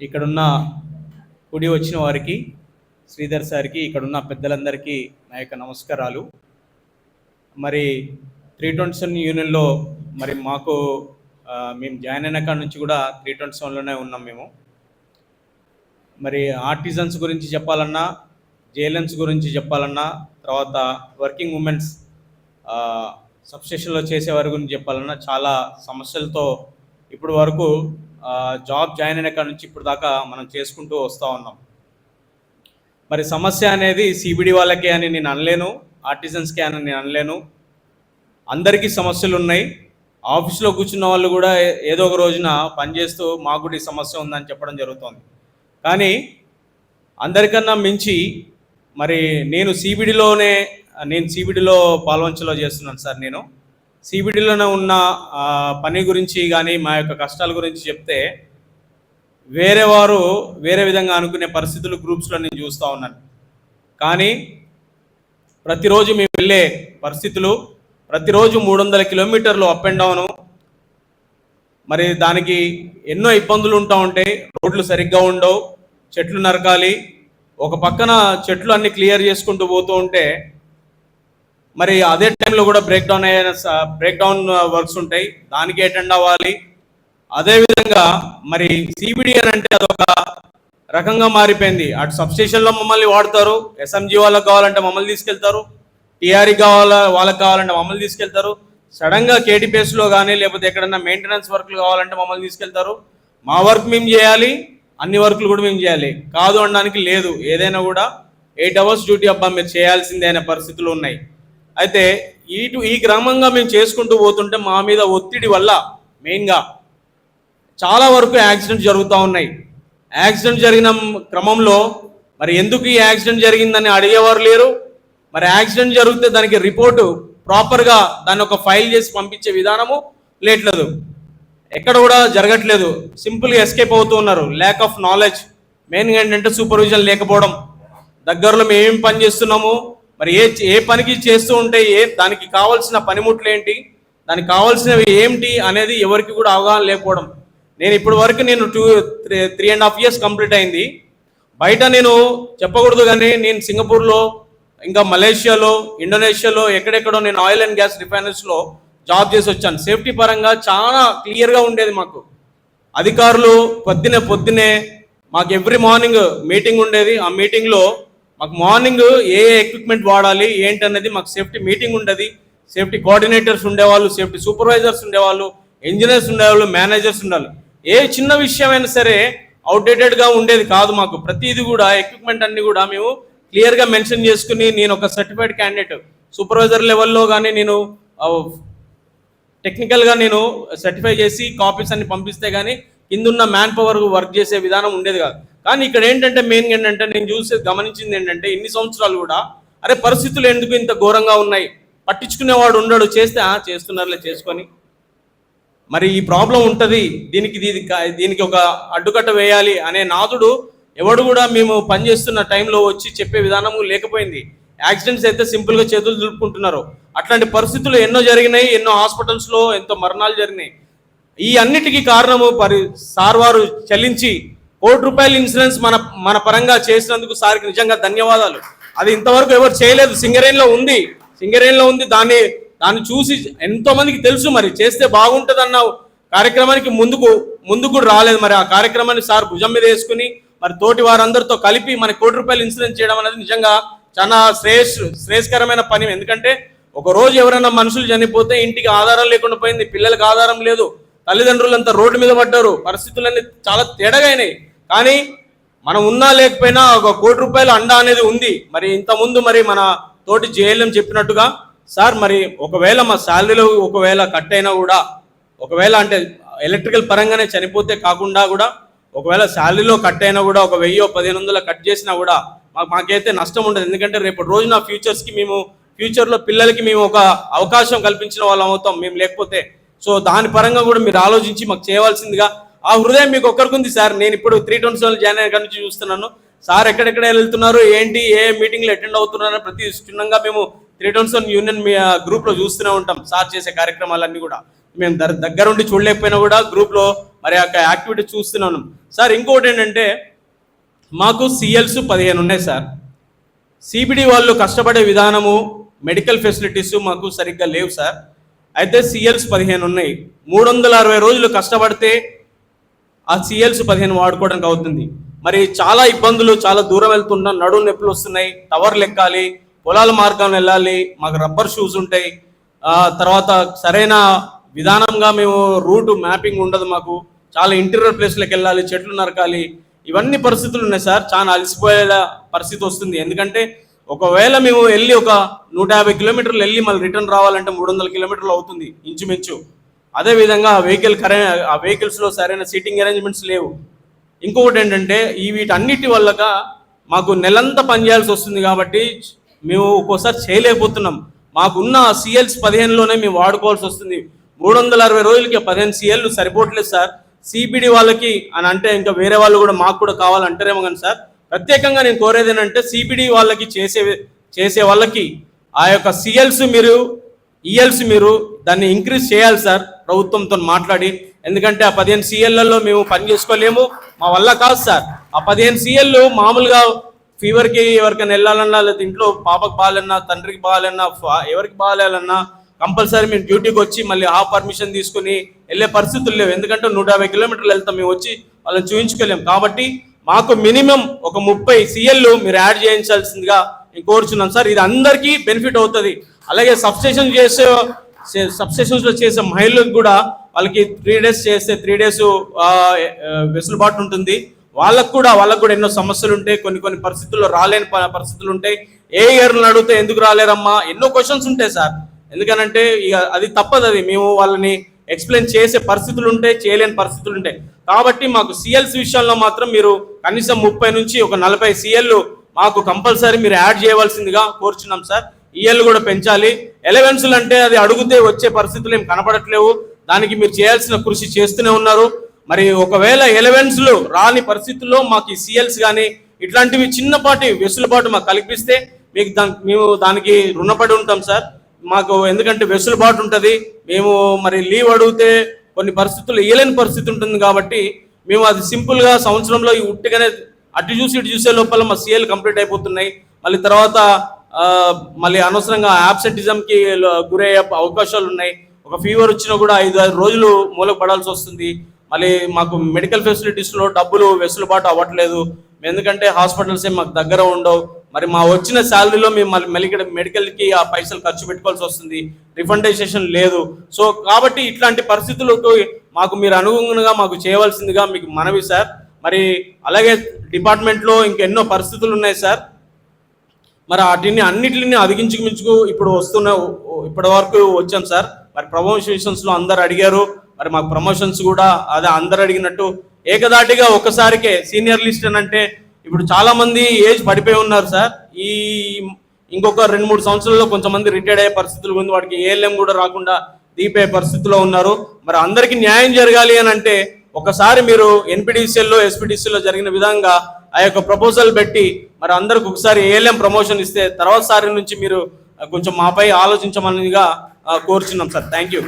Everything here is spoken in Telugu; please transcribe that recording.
ఇక్కడున్న కుడి వచ్చిన వారికి శ్రీధర్ సార్కి ఇక్కడున్న పెద్దలందరికీ నా యొక్క నమస్కారాలు. మరి త్రీ ట్వంటీ సెవెన్ యూనియన్లో మరి మాకు మేము జాయిన్ అయిన కాడ నుంచి కూడా త్రీ ట్వంటీ సెవెన్లోనే ఉన్నాం మేము. మరి ఆర్టిజన్స్ గురించి చెప్పాలన్నా జేఎల్ఎన్స్ గురించి చెప్పాలన్నా తర్వాత వర్కింగ్ ఉమెన్స్ సబ్స్టేషన్లో చేసేవారి గురించి చెప్పాలన్నా చాలా సమస్యలతో ఇప్పటి వరకు జాబ్ జాయిన్ అయిన కాడ నుంచి ఇప్పుడు దాకా మనం చేసుకుంటూ వస్తూ ఉన్నాం. మరి సమస్య అనేది సిబిడి వాళ్ళకే అని నేను అనలేను ఆర్టిజన్స్కే అని నేను అనలేను. అందరికీ సమస్యలు ఉన్నాయి. ఆఫీస్లో కూర్చున్న వాళ్ళు కూడా ఏదో ఒక రోజున పనిచేస్తూ మాకు కూడా ఈ సమస్య ఉందని చెప్పడం జరుగుతుంది. కానీ అందరికన్నా మించి మరి నేను సిబిడిలోనే నేను సిబిడిలో పాల్వంచలో చేస్తున్నాను సార్ నేను. సిబిడిలోనే ఉన్న పని గురించి కానీ మా యొక్క కష్టాల గురించి చెప్తే వేరే వారు వేరే విధంగా అనుకునే పరిస్థితులు గ్రూప్స్లో నేను చూస్తూ ఉన్నాను. కానీ ప్రతిరోజు మేము వెళ్ళే పరిస్థితులు ప్రతిరోజు మూడు వందల కిలోమీటర్లు అప్ అండ్ డౌను. మరి దానికి ఎన్నో ఇబ్బందులు ఉంటా ఉంటాయి. రోడ్లు సరిగ్గా ఉండవు. చెట్లు నరకాలి. ఒక పక్కన చెట్లు అన్ని క్లియర్ చేసుకుంటూ పోతూ ఉంటే మరి అదే టైంలో కూడా బ్రేక్ డౌన్ అయ్యే బ్రేక్ డౌన్ వర్క్స్ ఉంటాయి. దానికి అటెండ్ అవ్వాలి. అదేవిధంగా మరి సిబిడి అని అంటే అదొక రకంగా మారిపోయింది. అటు సబ్స్టేషన్లో మమ్మల్ని వాడతారు. ఎస్ఎంజీ వాళ్ళకి కావాలంటే మమ్మల్ని తీసుకెళ్తారు. టీఆర్ఈ కావాలా వాళ్ళకి కావాలంటే మమ్మల్ని తీసుకెళ్తారు. సడన్గా కేటీపీఎస్లో కానీ లేకపోతే ఎక్కడన్నా మెయింటెనెన్స్ వర్క్లు కావాలంటే మమ్మల్ని తీసుకెళ్తారు. మా వర్క్ మేము చేయాలి. అన్ని వర్క్లు కూడా మేము చేయాలి. కాదు అనడానికి లేదు. ఏదైనా కూడా ఎయిట్ అవర్స్ డ్యూటీ అబ్బా మీరు చేయాల్సిందే అనే పరిస్థితులు ఉన్నాయి. అయితే ఇటు ఈ క్రమంగా మేము చేసుకుంటూ పోతుంటే మా మీద ఒత్తిడి వల్ల మెయిన్గా చాలా వరకు యాక్సిడెంట్ జరుగుతూ ఉన్నాయి. యాక్సిడెంట్ జరిగిన క్రమంలో మరి ఎందుకు ఈ యాక్సిడెంట్ జరిగిందని అడిగేవారు లేరు. మరి యాక్సిడెంట్ జరిగితే దానికి రిపోర్టు ప్రాపర్గా దాన్ని ఒక ఫైల్ చేసి పంపించే విధానము లేట్లేదు. ఎక్కడ కూడా జరగట్లేదు. సింపుల్గా ఎస్కేప్ అవుతూ ఉన్నారు. ల్యాక్ ఆఫ్ నాలెడ్జ్ మెయిన్గా ఏంటంటే సూపర్విజన్ లేకపోవడం. దగ్గరలో మేము పని చేస్తున్నాము? మరి ఏ ఏ పనికి చేస్తూ ఉంటే ఏ దానికి కావాల్సిన పనిముట్లు ఏంటి దానికి కావాల్సినవి ఏంటి అనేది ఎవరికి కూడా అవగాహన లేకపోవడం. నేను ఇప్పటి వరకు నేను two three three and half years complete అయింది. బయట నేను చెప్పకూడదు కానీ నేను సింగపూర్లో ఇంకా మలేషియాలో ఇండోనేషియాలో ఎక్కడెక్కడో నేను ఆయిల్ అండ్ గ్యాస్ రిఫైనరీస్లో జాబ్ చేసి వచ్చాను. సేఫ్టీ పరంగా చాలా క్లియర్గా ఉండేది మాకు. అధికారులు పొద్దునే పొద్దునే మాకు ఎవ్రీ మార్నింగ్ మీటింగ్ ఉండేది. ఆ మీటింగ్లో మాకు మార్నింగ్ ఏ ఎక్విప్మెంట్ వాడాలి ఏంటన్నది మాకు సేఫ్టీ మీటింగ్ ఉండేది. సేఫ్టీ కోఆర్డినేటర్స్ ఉండేవాళ్ళు సేఫ్టీ సూపర్వైజర్స్ ఉండేవాళ్ళు ఇంజనీర్స్ ఉండేవాళ్ళు మేనేజర్స్ ఉండాలి. ఏ చిన్న విషయమైనా సరే అవుట్డేటెడ్గా ఉండేది కాదు మాకు. ప్రతిది కూడా ఎక్విప్మెంట్ అన్ని కూడా మేము క్లియర్గా మెన్షన్ చేసుకుని నేను ఒక సర్టిఫైడ్ క్యాండిడేట్ సూపర్వైజర్ లెవెల్లో కానీ నేను టెక్నికల్గా నేను సర్టిఫై చేసి కాపీస్ అన్ని పంపిస్తే కానీ కిందున్న మ్యాన్ పవర్ వర్క్ చేసే విధానం ఉండేది కాదు. కానీ ఇక్కడ ఏంటంటే మెయిన్ ఏంటంటే నేను చూసి గమనించింది ఏంటంటే ఇన్ని సంవత్సరాలు కూడా అరే పరిస్థితులు ఎందుకు ఇంత ఘోరంగా ఉన్నాయి? పట్టించుకునేవాడు ఉండడు చేస్తే చేస్తున్నారులే చేసుకొని. మరి ఈ ప్రాబ్లం ఉంటుంది దీనికి దీని దీనికి ఒక అడ్డుకట్ట వేయాలి అనే నాదుడు ఎవడు కూడా మేము పనిచేస్తున్న టైంలో వచ్చి చెప్పే విధానము లేకపోయింది. యాక్సిడెంట్స్ అయితే సింపుల్గా చేతులు దులుపుకుంటున్నారు. అట్లాంటి పరిస్థితులు ఎన్నో జరిగినాయి ఎన్నో హాస్పిటల్స్లో ఎంతో మరణాలు జరిగినాయి. ఈ అన్నిటికీ కారణము పరి సార్ వారు చెల్లించి కోటి రూపాయల ఇన్సూరెన్స్ మన మన పరంగా చేసినందుకు సార్కి నిజంగా ధన్యవాదాలు. అది ఇంతవరకు ఎవరు చేయలేదు. సింగరేణిలో ఉంది. సింగరేణిలో ఉంది. దాన్ని దాన్ని చూసి ఎంతో మందికి తెలుసు మరి. చేస్తే బాగుంటుంది అన్న కార్యక్రమానికి ముందుకు ముందుకు కూడా రాలేదు మరి. ఆ కార్యక్రమాన్ని సార్ భుజం మీద వేసుకుని మరి తోటి వారందరితో కలిపి మన కోటి రూపాయలు ఇన్సూరెన్స్ చేయడం అనేది నిజంగా చాలా శ్రేయస్ శ్రేయస్కరమైన పని. ఎందుకంటే ఒక రోజు ఎవరైనా మనుషులు చనిపోతే ఇంటికి ఆధారం లేకుండా పోయింది. పిల్లలకు ఆధారం లేదు. తల్లిదండ్రులంతా రోడ్డు మీద పడ్డారు. పరిస్థితులన్నీ చాలా తేడాగా అయినాయి కానీ మనం ఉన్నా లేకపోయినా ఒక కోటి రూపాయల అండ అనేది ఉంది. మరి ఇంతకుముందు మరి మన తోటి జేఎల్ఎం చెప్పినట్టుగా సార్ మరి ఒకవేళ మా శాలరీలో ఒకవేళ కట్ అయినా కూడా ఒకవేళ అంటే ఎలక్ట్రికల్ పరంగానే చనిపోతే కాకుండా కూడా ఒకవేళ శాలరీలో కట్ అయినా కూడా ఒక వెయ్యో పదిహేను వందల కట్ చేసినా కూడా మాకు మాకైతే నష్టం ఉండదు. ఎందుకంటే రేపు రోజున ఫ్యూచర్స్కి మేము ఫ్యూచర్లో పిల్లలకి మేము ఒక అవకాశం కల్పించిన వాళ్ళం అవుతాం. మేము లేకపోతే సో దాని పరంగా కూడా మీరు ఆలోచించి మాకు చేయవలసిందిగా ఆ హృదయం మీకు ఒక్కరికి ఉంది సార్. నేను ఇప్పుడు త్రీ ట్వంటీ సెవెన్ జాయిన్ అయ్యే నుంచి చూస్తున్నాను. సార్ ఎక్కడెక్కడ వెళ్తున్నారు ఏంటి ఏ మీటింగ్లు అటెండ్ అవుతున్నారని ప్రతి క్షుణ్ణంగా మేము త్రీ ట్వంటీ సెవెన్ యూనియన్ మీ గ్రూప్లో చూస్తూనే ఉంటాం. సార్ చేసే కార్యక్రమాలన్నీ కూడా. మేము దర్- దగ్గరుండి చూడలేకపోయినా కూడా గ్రూప్లో మరి యొక్క యాక్టివిటీ చూస్తున్నాను. సార్ ఇంకోటి ఏంటంటే మాకు సిఎల్స్ పదిహేను ఉన్నాయి సార్. సిబిడి వాళ్ళు కష్టపడే విధానము మెడికల్ ఫెసిలిటీస్ మాకు సరిగ్గా లేవు సార్. అయితే సిఎల్స్ పదిహేను ఉన్నాయి. మూడు వందల అరవై రోజులు కష్టపడితే ఆ సిఎల్స్ పదిహేను వాడుకోవడానికి అవుతుంది. మరి చాలా ఇబ్బందులు చాలా దూరం వెళ్తున్నా నడుము నొప్పులు వస్తున్నాయి. టవర్లు ఎక్కాలి పొలాల మార్గం వెళ్ళాలి మాకు రబ్బర్ షూస్ ఉంటాయి. తర్వాత సరైన విధానంగా మేము రూట్ మ్యాపింగ్ ఉండదు మాకు. చాలా ఇంటీరియర్ ప్లేస్లకు వెళ్ళాలి చెట్లు నరకాలి. ఇవన్నీ పరిస్థితులు ఉన్నాయి సార్. చాలా అలసిపోయేలా పరిస్థితి వస్తుంది. ఎందుకంటే ఒకవేళ మేము వెళ్ళి ఒక నూట యాభై కిలోమీటర్లు వెళ్ళి మళ్ళీ రిటర్న్ రావాలంటే మూడు వందల కిలోమీటర్లు అవుతుంది ఇంచుమించు. అదే విధంగా ఆ వెహికల్ కరే ఆ వెహికల్స్లో సరైన సీటింగ్ అరేంజ్మెంట్స్ లేవు. ఇంకొకటి ఏంటంటే ఈ వీటన్నిటి వల్లగా మాకు నెలంతా పనిచేయాల్సి వస్తుంది కాబట్టి మేము ఒక్కోసారి చేయలేకపోతున్నాం. మాకున్న సిఎల్స్ పదిహేనులోనే మేము వాడుకోవాల్సి వస్తుంది. మూడు వందల అరవై రోజులకి పదిహేను సిఎల్లు సరిపోవట్లేదు సార్. సిబిడి వాళ్ళకి అని అంటే ఇంకా వేరే వాళ్ళు కూడా మాకు కూడా కావాలంటారేమో కానీ సార్ ప్రత్యేకంగా నేను కోరేది ఏంటంటే సిబిడి వాళ్ళకి చేసే చేసే వాళ్ళకి ఆ యొక్క సిఎల్స్ మీరు e ఈఎల్స్ మీరు దాన్ని ఇంక్రీజ్ చేయాలి సార్ ప్రభుత్వంతో మాట్లాడి. ఎందుకంటే ఆ పదిహేను సీఎల్లలో మేము పని చేసుకోలేము. మా వల్ల కాదు సార్. ఆ పదిహేను సీఎల్లు మామూలుగా ఫీవర్కి ఎవరికైనా వెళ్ళాలన్నా లేదా ఇంట్లో పాపకు బాగాలన్నా తండ్రికి బాగాలన్నా ఫా- ఎవరికి బాగాలన్నా కంపల్సరీ మేము డ్యూటీకి వచ్చి మళ్ళీ ఆ పర్మిషన్ తీసుకుని వెళ్ళే పరిస్థితులు లేవు. ఎందుకంటే నూట యాభై కిలోమీటర్లు వెళ్తాం. మేము వచ్చి వాళ్ళని చూపించుకోలేము కాబట్టి మాకు మినిమం ఒక ముప్పై సీఎల్లు మీరు యాడ్ చేయించాల్సిందిగా నేను కోరుచున్నాను సార్. ఇది అందరికీ బెనిఫిట్ అవుతుంది. అలాగే సబ్స్టేషన్ చేసే సబ్స్టేషన్స్లో చేసే మహిళలకు కూడా వాళ్ళకి త్రీ డేస్ చేస్తే త్రీ డేస్ వెసులుబాటు ఉంటుంది. వాళ్ళకు కూడా వాళ్ళకు కూడా ఎన్నో సమస్యలు ఉంటాయి. కొన్ని కొన్ని పరిస్థితుల్లో రాలేని పరిస్థితులు ఉంటాయి. ఏ ఇయర్ని అడిగితే ఎందుకు రాలేరమ్మా? ఎన్నో క్వశ్చన్స్ ఉంటాయి సార్. ఎందుకనంటే ఇక అది తప్పదు అది మేము వాళ్ళని ఎక్స్ప్లెయిన్ చేసే పరిస్థితులు ఉంటాయి చేయలేని పరిస్థితులు ఉంటాయి కాబట్టి మాకు సిఎల్స్ విషయంలో మాత్రం మీరు కనీసం ముప్పై నుంచి ఒక నలభై సీఎల్లు మాకు కంపల్సరీ మీరు యాడ్ చేయవలసిందిగా కోరుచున్నాం సార్. ఈఎల్ కూడా పెంచాలి. ఎలవెన్సులు అంటే అది అడుగుతే వచ్చే పరిస్థితులు ఏం కనపడట్లేవు. దానికి మీరు చేయాల్సిన కృషి చేస్తూనే ఉన్నారు. మరి ఒకవేళ ఎలవెన్స్లు రాని పరిస్థితుల్లో మాకు ఈ సిఎల్స్ కానీ ఇట్లాంటివి చిన్నపాటి వెసులుబాటు మాకు కల్పిస్తే మీకు దా మేము దానికి రుణపడి ఉంటాం సార్. మాకు ఎందుకంటే వెసులుబాటు ఉంటుంది. మేము మరి లీవ్ అడిగితే కొన్ని పరిస్థితులు ఇయ్యలేని పరిస్థితి ఉంటుంది కాబట్టి మేము అది సింపుల్గా సంవత్సరంలో ఈ ఉట్టిగానే అటు చూసి ఇటు చూసే లోపల మా సీఎల్ కంప్లీట్ అయిపోతున్నాయి. మళ్ళీ తర్వాత మళ్ళీ అనవసరంగా యాబ్సెంటిజంకి గురయ్యే అవకాశాలు ఉన్నాయి. ఒక ఫీవర్ వచ్చినా కూడా ఐదు ఆరు రోజులు మూలకు పడాల్సి వస్తుంది. మళ్ళీ మాకు మెడికల్ ఫెసిలిటీస్లో డబ్బులు వెసులుబాటు అవ్వట్లేదు. ఎందుకంటే హాస్పిటల్స్ ఏం మాకు దగ్గర ఉండవు. మరి మా వచ్చిన శాలరీలో మేము మళ్ళీ మెలికడ మెడికల్కి ఆ పైసలు ఖర్చు పెట్టుకోవాల్సి వస్తుంది. రిఫండైజేషన్ లేదు. సో కాబట్టి ఇట్లాంటి పరిస్థితులకు మాకు మీరు అనుగుణంగా మాకు చేయవలసిందిగా మీకు మనవి సార్. మరి అలాగే డిపార్ట్మెంట్లో ఇంకెన్నో పరిస్థితులు ఉన్నాయి సార్. మరి వాటిని అన్నిటిని అధిగించుకు ఇప్పుడు వస్తున్న ఇప్పటి వరకు వచ్చాం సార్. మరి ప్రమోషన్స్లో అందరు అడిగారు. మరి మాకు ప్రమోషన్స్ కూడా అదే అందరు అడిగినట్టు ఏకదాటిగా ఒక్కసారికే సీనియర్ లిస్ట్ అని అంటే ఇప్పుడు చాలా మంది ఏజ్ పడిపోయి ఉన్నారు సార్. ఈ ఇంకొక రెండు మూడు సంవత్సరాల్లో కొంతమంది రిటైర్డ్ అయ్యే పరిస్థితులు ఉంది. వాడికి ఏఎల్ఎం కూడా రాకుండా దీపే పరిస్థితిలో ఉన్నారు. మరి అందరికీ న్యాయం జరగాలి అని అంటే ఒకసారి మీరు ఎన్పిడిసిఎల్లో ఎస్పీడీసీలో జరిగిన విధంగా ఆ యొక్క ప్రపోజల్ పెట్టి మరి అందరికి ఒకసారి ఏఎల్ఎం ప్రమోషన్ ఇస్తే తర్వాత సారి నుంచి మీరు కొంచెం మాపై ఆలోచించమనిగా కోరుచున్నాం సార్. Thank you